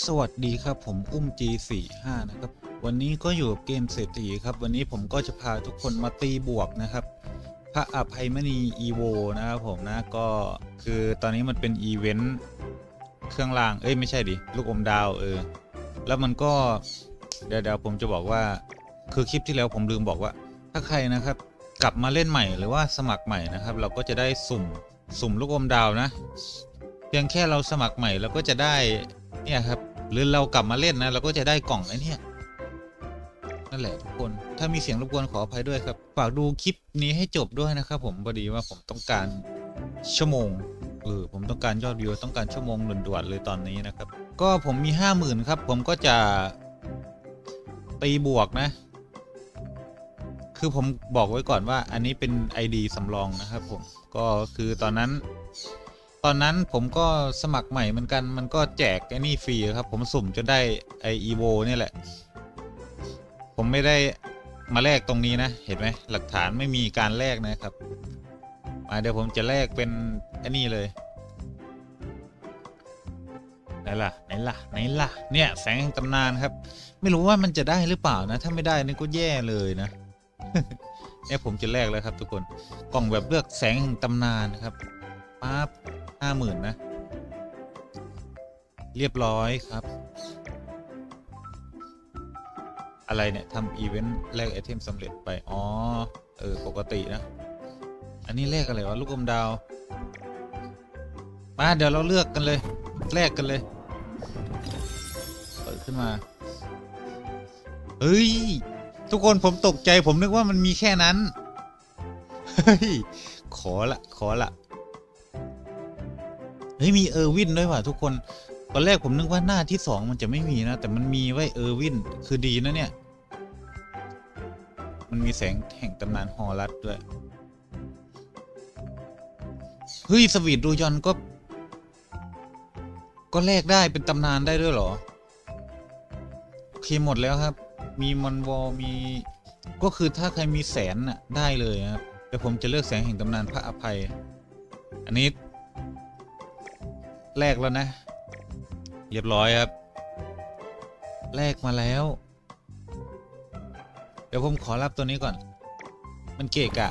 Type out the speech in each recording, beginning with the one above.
สวัสดีครับผมอุ้ม G45 นะครับ วันนี้ก็อยู่กับเกมเศรษฐีครับ วันนี้ผมก็จะพาทุกคนมาตีบวกนะครับ พระอภัยมณีอีโวนะครับผมนะก็คือตอนนี้มันเป็นอีเวนต์เครื่องราง เอ้ยไม่ใช่ดิ ลูกอมดาวเออ แล้วมันก็ เดี๋ยวเดี๋ยวผมจะบอกว่า คือคลิปที่แล้วผมลืมบอกว่า ถ้าใครนะครับ กลับมาเล่นใหม่หรือว่าสมัครใหม่นะครับ เราก็จะได้สุ่มสุ่มลูกอมดาวนะ เพียงแค่เราสมัครใหม่เราก็จะได้ เนี่ยครับหรือเรากลับมาเล่นนะเราก็จะได้กล่องไอ้เนี่ยนั่นแหละทุกคนถ้ามีเสียงรบกวนขออภัยด้วยครับฝากดูคลิปนี้ให้จบด้วยนะครับ ผมพอดีว่าผมต้องการชั่วโมงเออผมต้องการยอดวิวต้องการชั่วโมงด่วนๆเลยตอนนี้นะครับ ก็ผมมีห้าหมื่นครับ ผมก็จะตีบวกนะ คือผมบอกไว้ก่อนว่าอันนี้เป็น ID สำรองนะครับผมก็คือตอนนั้น ตอนนั้นผมก็สมัครใหม่เหมือนกัน มันก็แจกไอ้นี่ฟรีครับ ผมสุ่มจนได้ไออีโวเนี่ยแหละ ผมไม่ได้มาแลกตรงนี้นะ เห็นไหมหลักฐานไม่มีการแลกนะครับ มาเดี๋ยวผมจะแลกเป็นไอ้นี่เลยไหนล่ะไหนล่ะไหนล่ะเนี่ยแสงแห่งตำนานครับ ไม่รู้ว่ามันจะได้หรือเปล่านะ ถ้าไม่ได้นี่ก็แย่เลยนะเนี่ยผมจะแลกแล้วครับ ทุกคนกล่องแบบเลือกแสงแห่งตำนานครับปั๊บ ห้าหมื่นนะ เรียบร้อยครับ อะไรเนี่ยทำอีเวนต์แลกไอเทมสำเร็จไป อ๋อ เออ ปกตินะ อันนี้แลกอะไรวะ ลูกอมดาว มา เดี๋ยวเราเลือกกันเลย แลกกันเลย เปิดขึ้นมา เฮ้ย ทุกคนผมตกใจผมนึกว่ามันมีแค่นั้น เฮ้ย ขอละ ขอละ ฮ้ยมีเออร์วินด้วยว่ะทุกคนตอนแรกผมนึกว่าหน้าที่สองมันจะไม่มีนะ แต่มันมีไว้เออร์วินคือดีนะเนี่ย มันมีแสงแห่งตำนานฮอลัสด้วยเฮ้ยสวีทดูยอนก็ ก็แลกได้เป็นตำนานได้ด้วยเหรอ โอเคหมดแล้วครับ มีมอนวอลมี ก็คือถ้าใครมีแสนน่ะได้เลยครับแต่ผมจะเลือกแสงแห่งตำนานพระอภัย อันนี้ แลกแล้วนะ เรียบร้อยครับ แลกมาแล้ว เดี๋ยวผมขอรับตัวนี้ก่อน มันเกะกะ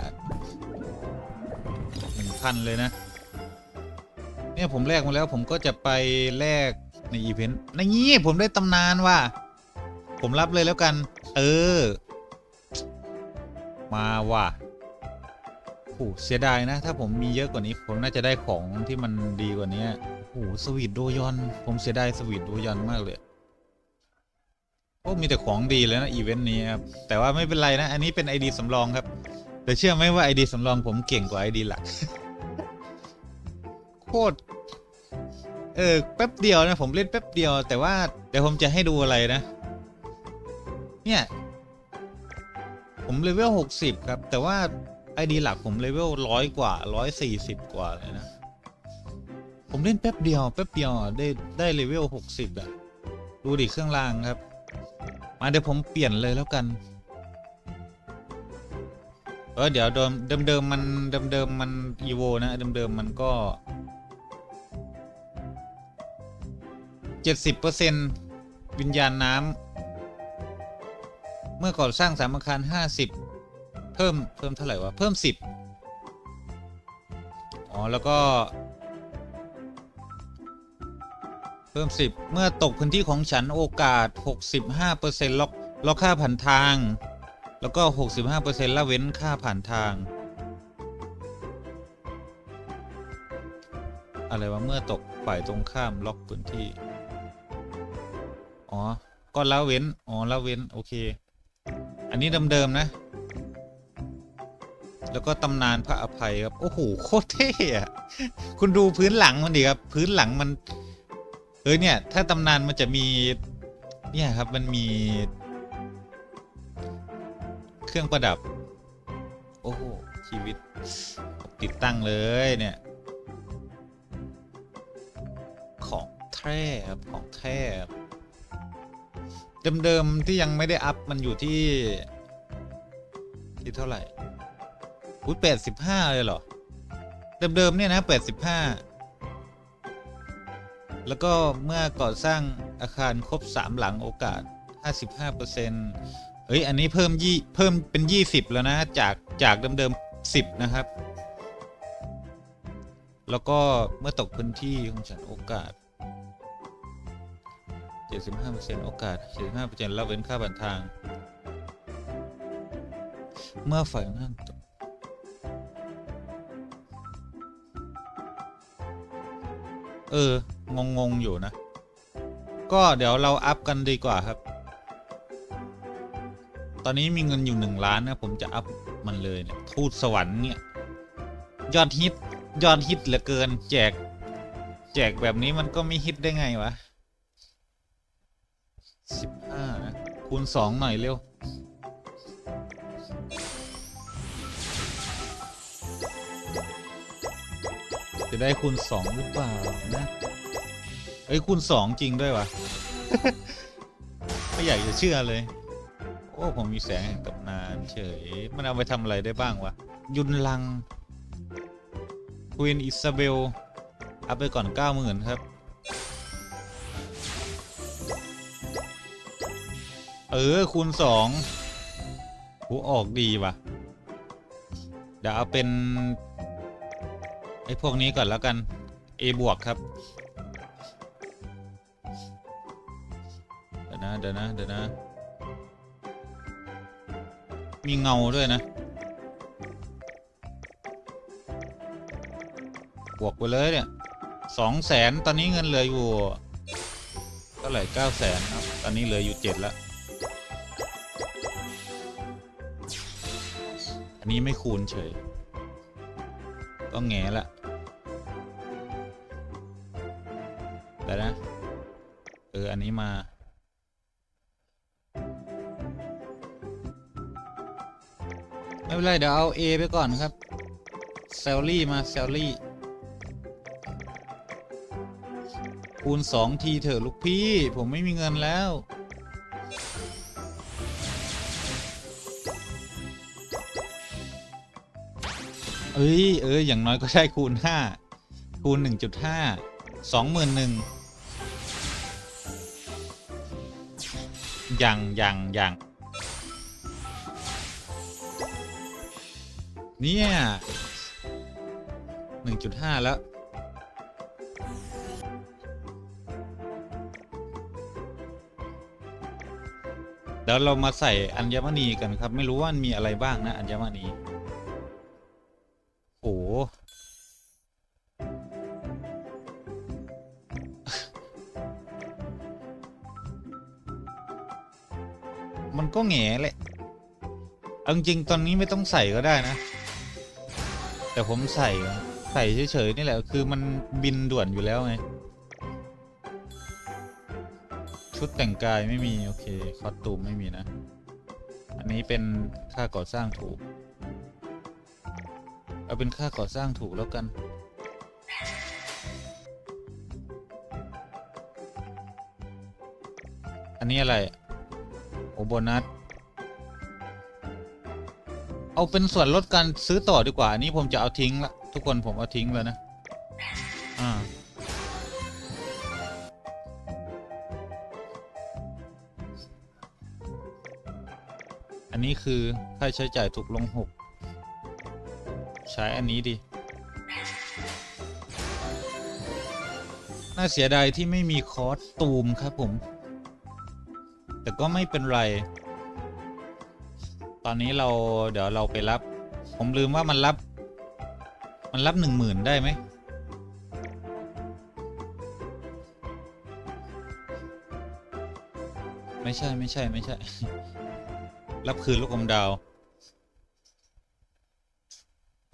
หนึ่งพันเลยนะ เนี่ยผมแลกมาแล้วผมก็จะไปแลกในอีเวนต์ในงี้ผมได้ตำนานว่ะ ผมรับเลยแล้วกัน เออ มาว่ะโอ้เสียดายนะ ถ้าผมมีเยอะกว่านี้ ผมน่าจะได้ของที่มันดีกว่านี้ โอ้โหสวีทโดยอน ผมเสียดายสวีทโดยอนมากเลยโอ้มีแต่ของดีเลยนะอีเวนต์นี้ครับ แต่ว่าไม่เป็นไรนะ อันนี้เป็น ID สำรองครับ แต่เชื่อไหมว่า ID สำรองผมเก่งกว่า ID หลัก โคตร เออแป๊บเดียวนะ ผมเล่นแป๊บเดียว แต่ว่าเดี๋ยวผมจะให้ดูอะไรนะ เนี่ย ผมเลเวลหกสิบครับ แต่ว่า ID หลักผมเลเวลร้อยกว่าร้อยสี่สิบกว่าเลยนะ ผมเล่นแป๊บเดียวแป๊บเดียวได้ได้เลเวลหกสิบอะดูดิเครื่องรางครับ มาเดี๋ยวผมเปลี่ยนเลยแล้วกัน เออเดี๋ยวเดิมเดิมเดิมมันเดิมเดิมมันอีโวนะเดิมเดิมมันก็เจ็ดสิบเปอร์เซ็นวิญญาณน้ำเมื่อก่อนสร้างสามอาคารห้าสิบเพิ่มเพิ่มเท่าไหร่วะเพิ่มสิบอ๋อแล้วก็ เพิ่ม 10 เมื่อตกพื้นที่ของฉันโอกาส 65%ล็อกล็อกค่าผ่านทาง แล้วก็ 65%ละเว้นค่าผ่านทาง อะไรวะ เมื่อตกฝ่ายตรงข้ามล็อกพื้นที่ อ๋อ ก็ละเว้น อ๋อละเว้น โอเค อันนี้เดิมๆนะ แล้วก็ตำนานพระอภัยครับ โอ้โห โคตรเท่อะคุณดูพื้นหลังมันดิครับ พื้นหลังมัน เออเนี่ย ถ้าตำนานมันจะมี เนี่ยครับมันมี เครื่องประดับ โอ้โหชีวิต ติดตั้งเลยเนี่ย ของแท้ครับของแท้เดิมๆที่ยังไม่ได้อัพมันอยู่ที่ ที่เท่าไหร่อุ้ยแปดสิบห้าเลยเหรอ เดิมๆเนี่ยนะแปดสิบห้า แล้วก็เมื่อก่อสร้างอาคารครบ 3 หลังโอกาส 55%เอ้ย อันนี้เพิ่มยี่เพิ่มเป็น 20 แล้วนะ จากจากเดิมๆ10 นะครับ แล้วก็เมื่อตกพื้นที่ของฉันโอกาส 75%โอกาส 75%ละเว้นค่าบันทาง เมื่อฝ่ายนั่นเออ งงงๆอยู่นะ ก็เดี๋ยวเราอัพกันดีกว่าครับ ตอนนี้มีเงินอยู่หนึ่งล้านนะผมจะอัพมันเลยเนี่ยทูตสวรรค์เนี่ยยอดฮิตยอดฮิตเหลือเกิน แจก แจกแบบนี้มันก็ไม่ฮิตได้ไงวะสิบห้านะคูณสองหน่อยเร็วจะได้คูณสองหรือเปล่านะ เอ้ยคูณสองจริงด้วยวะ ไม่อยากจะเชื่อเลย โอ้ผมมีแสงแห่งตำนานเฉย มันเอาไปทำอะไรได้บ้างวะ ยุนลังควีนอิซาเบล อัพไปก่อนเก้าหมื่นครับ เออ คูณสองหูออกดีว่ะ เดี๋ยวเอาเป็น ไอ้พวกนี้ก่อนแล้วกัน A บวกครับ เดี๋ยวนะเดี๋ยวนะ เดี๋ยวนะ มีเงาด้วยนะ บวกไปเลยเนี่ยสองแสนตอนนี้เงินเหลืออยู่เท่าไหร่เก้าแสนครับ ตอนนี้เหลืออยู่เจ็ดแล้วอันนี้ไม่คูณเฉย ก็แง่ละแต่นะ เออ อันนี้มา เป็นไรเดี๋ยวเอา A ไปก่อนครับเซลลี่มาเซลลี่คูณสองทีเถอะลูกพี่ ผมไม่มีเงินแล้ว เอ้ย เอ้ย อย่างน้อยก็ได้คูณห้าคูณหนึ่งจุดห้าสองหมื่นหนึ่งยังยังยัง เนี่ยหนึ่งจุดห้าแล้ว เดี๋ยวเรามาใส่อัญมณีกันครับ ไม่รู้ว่ามันมีอะไรบ้างนะ อัญมณีโอ้โหมันก็แง่แหละเอาจริงๆตอนนี้ไม่ต้องใส่ก็ได้นะ แต่ผมใส่ใส่เฉยๆนี่แหละ คือมันบินด่วนอยู่แล้วไง ชุดแต่งกายไม่มี โอเค คอสตูมไม่มีนะ อันนี้เป็นค่าก่อสร้างถูก เอาเป็นค่าก่อสร้างถูกแล้วกันอันนี้อะไร โอโบนัส เอาเป็นส่วนลดการซื้อต่อดีกว่า อันนี้ผมจะเอาทิ้งละทุกคนผมเอาทิ้งแล้วนะ อ่า อันนี้คือค่าใช้จ่ายถูกลงหกใช้อันนี้ดิน่าเสียดายที่ไม่มีคอร์สตูมครับผม แต่ก็ไม่เป็นไร ตอนนี้เราเดี๋ยวเราไปรับ ผมลืมว่ามันรับ มันรับหนึ่งหมื่นได้ไหมไม่ใช่ไม่ใช่ไม่ใช่ รับคืนลูกอมดาว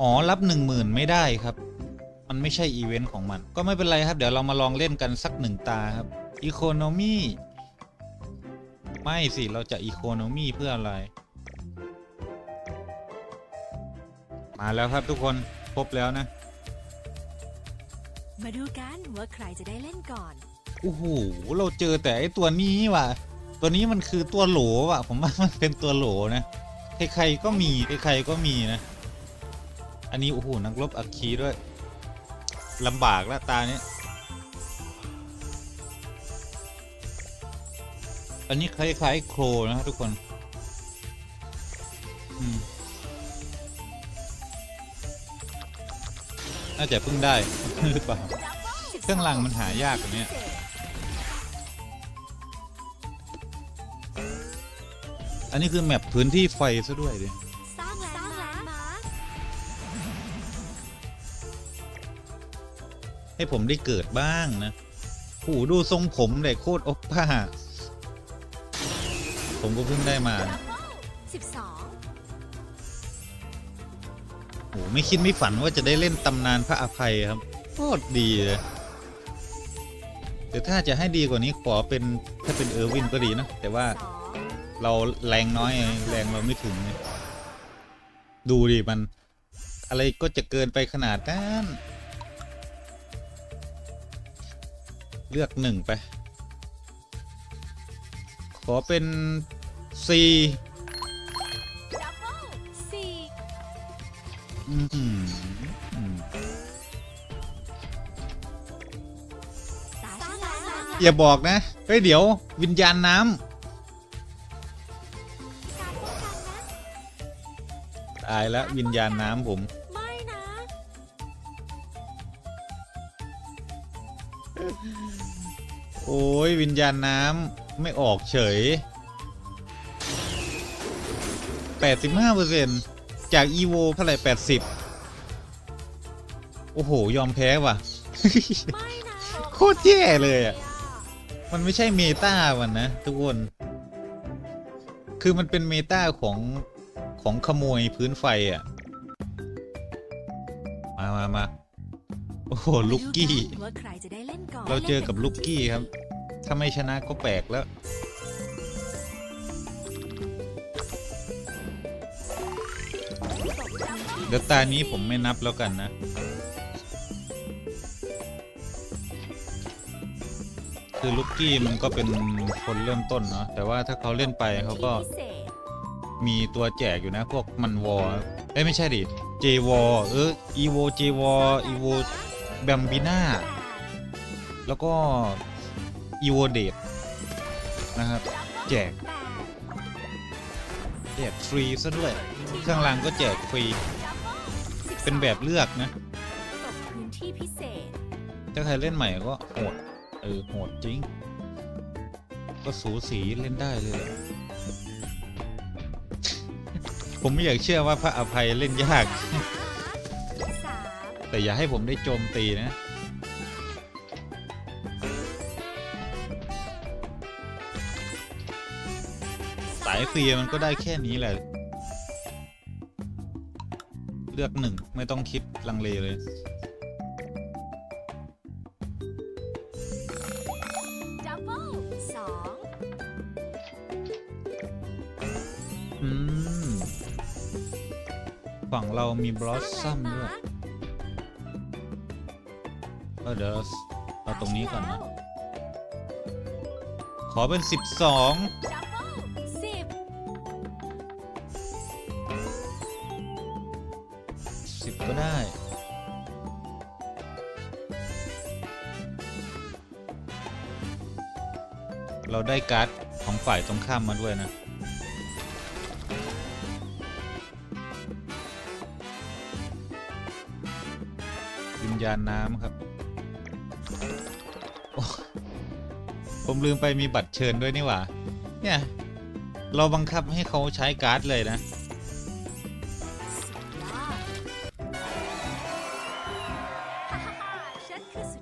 อ๋อ รับหนึ่งหมื่นไม่ได้ครับ มันไม่ใช่อีเวนต์ของมัน ก็ไม่เป็นไรครับ เดี๋ยวเรามาลองเล่นกันสักหนึ่งตาครับอีโคโนมี่ไม่สิ เราจะอีโคโนมี่เพื่ออะไร มาแล้วครับทุกคนครบแล้วนะ มาดูกันว่าใครจะได้เล่นก่อน โอ้โห เราเจอแต่ไอตัวนี้ว่ะ ตัวนี้มันคือตัวโหลว่ะ ผมว่ามันเป็นตัวโหลนะ ใครๆก็มีใครๆก็มีนะ อันนี้ โอ้โห นักรบอัคคีด้วยลำบากแล้วตาเนี้ยอันนี้คล้ายๆโครนะครับทุกคน น่าจะเพิ่งได้ หรือเปล่าเครื่องรางมันหายากกว่านี้อันนี้คือแมปพื้นที่ไฟซะด้วยดิให้ผมได้เกิดบ้างนะโหดูทรงผมเลยโคตรโอปป้า ผมก็เพิ่งได้มาสิบสอง โหไม่คิดไม่ฝันว่าจะได้เล่นตำนานพระอภัยครับโคตรดีเลยแต่ถ้าจะให้ดีกว่านี้ขอเป็นถ้าเป็นเออร์วินก็ดีนะแต่ว่าเราแรงน้อยแรงเราไม่ถึง ดูดิมัน อะไรก็จะเกินไปขนาดนั้นเลือกหนึ่งไป ขอเป็นสี่ อืมอืมสร้างแลนด์มาร์คอย่าบอกนะ เฮ้ยเดี๋ยว วิญญาณน้การป้องกันนะำตายแล้ววิญญาณน้ำผม ไม่นะ โอ้ยวิญญาณน้ำไม่ออกเฉย 85% จากอีโวเท่าไหร่80โอ้โห ยอมแพ้ว่ะไม่นะโคตรแย่เลยอะ มันไม่ใช่เมตาวันนะ ทุกคน คือมันเป็นเมตาของของขโมยพื้นไฟอะ มามามาโอ้โหลูกกี้มาดูนว่าใครจะได้เล่นก่อนเราเจอกับลูกกี้ครับ ถ้าไม่ชนะก็แปลกแล้ว เดี๋ยวตานี้ผมไม่นับแล้วกันนะ คือลูกกี้มันก็เป็นคนเริ่มต้นเนาะแต่ว่าถ้าเขาเล่นไปเขาก็มีตัวแจกอยู่นะ พวกมันวอเอ้ยไม่ใช่ดิเจวอเอออีโวเจวออีโวแบมบิน่าแล้วก็อีโวเดตนะครับ แจกแจกฟรีซะด้วย เครื่องรางก็แจกฟรี เป็นแบบเลือกนะตกพื้นที่พิเศษ ถ้าใครเล่นใหม่ก็โหดเออโหดจริง ก็สูสีเล่นได้เลยอะผมไม่อยากเชื่อว่าพระอภัยเล่นยาก สามแต่อย่าให้ผมได้โจมตีนะ สายฟรีมันก็ได้แค่นี้แหละ เลือกหนึ่งไม่ต้องคิดลังเลเลย ดับเบิลสองอืม ฝั่งเรามีบลอสซัมด้วยก็เดี๋ยวเราเราตรงนี้ก่อนนะ ขอเป็นสิบสอง ดั 10 ก็ได้ เราได้การ์ดของฝ่ายตรงข้ามมาด้วยนะ วิญญาณน้ำครับ ผมลืมไปมีบัตรเชิญด้วยนี่หว่า เนี่ย เราบังคับให้เขาใช้การ์ดเลยนะ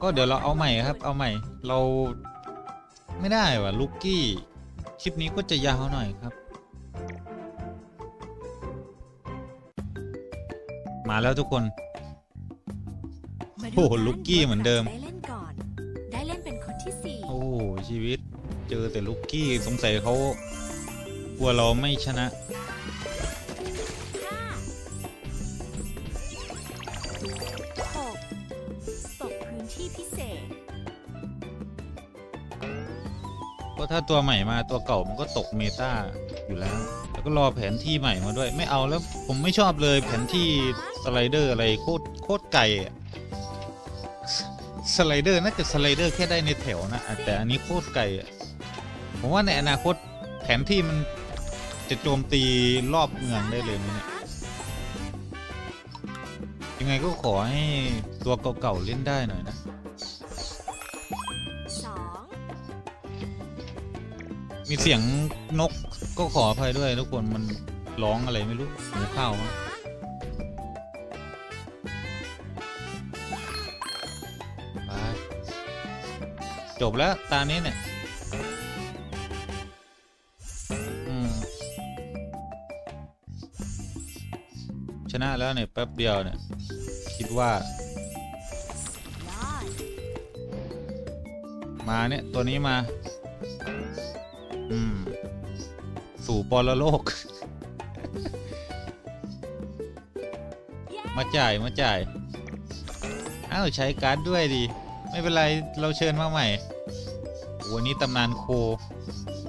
ก็เดี๋ยวเราเอาใหม่ครับ เอาใหม่ เราไม่ได้ว่ะลูกกี้ คลิปนี้ก็จะยาวหน่อยครับ มาแล้วทุกคนมาดูโอ้โหกันลูกกี้เหมือนเดิมว่าใครจะได้เล่นก่อน ได้เล่นเป็นคนที่สี่โอ้โหชีวิตเจอแต่ลูกกี้สงสัยเขากลัวเราไม่ชนะ ก็ถ้าตัวใหม่มาตัวเก่ามันก็ตกเมตาอยู่แล้ว แล้วก็รอแผนที่ใหม่มาด้วย ไม่เอาแล้วผมไม่ชอบเลยแผนที่สไลเดอร์อะไรโคตรโคตรไกลสไลเดอร์น่าจะสไลเดอร์แค่ได้ในแถวนะ แต่อันนี้โคตรไกลผมผมว่าในอนาคตแผนที่มันจะโจมตีรอบเมืองได้เลยมั้ยเนี่ยยังไงก็ขอให้ตัวเก่าๆเล่นได้หน่อยนะ มีเสียงนกก็ขออภัยด้วยทุกคนมันร้องอะไรไม่รู้หูเข้ามั้งไปจบแล้วตานี้เนี่ยอืมชนะแล้วเนี่ยแป๊บเดียวเนี่ย คิดว่า มาเนี่ย ตัวนี้มา อืม สู่ปรโลก มาจ่ายมาจ่าย อ้าว ใช้การ์ดด้วยดีไม่เป็นไร เราเชิญมาใหม่โอ้วันนี้ตำนานโค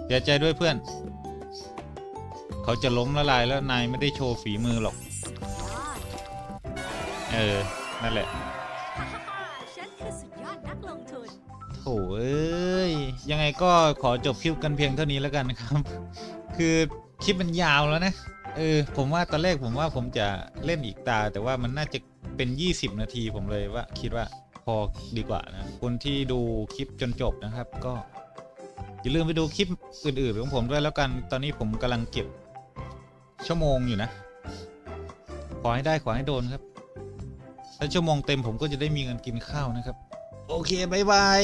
เสียใจด้วยเพื่อน เขาจะล้มละลายแล้วนายไม่ได้โชว์ฝีมือหรอกยอดเออ นั่นแหละฮ่าฮ่าฮ่าฉันคือสุดยอดนักลงทุน โถเอ้ย ยังไงก็ขอจบคลิปกันเพียงเท่านี้แล้วกันนะครับ คือคลิปมันยาวแล้วนะ เออ ผมว่าตอนแรกผมว่าผมจะเล่นอีกตา แต่ว่ามันน่าจะเป็น 20 นาทีผมเลยว่า คิดว่าพอดีกว่านะ คนที่ดูคลิปจนจบนะครับ ก็ อย่าลืมไปดูคลิปอื่นๆของผมด้วยแล้วกัน ตอนนี้ผมกำลังเก็บ ชั่วโมงอยู่นะ ขอให้ได้ขอให้โดนครับ ถ้าชั่วโมงเต็มผมก็จะได้มีเงินกินข้าวนะครับ โอเคบายบาย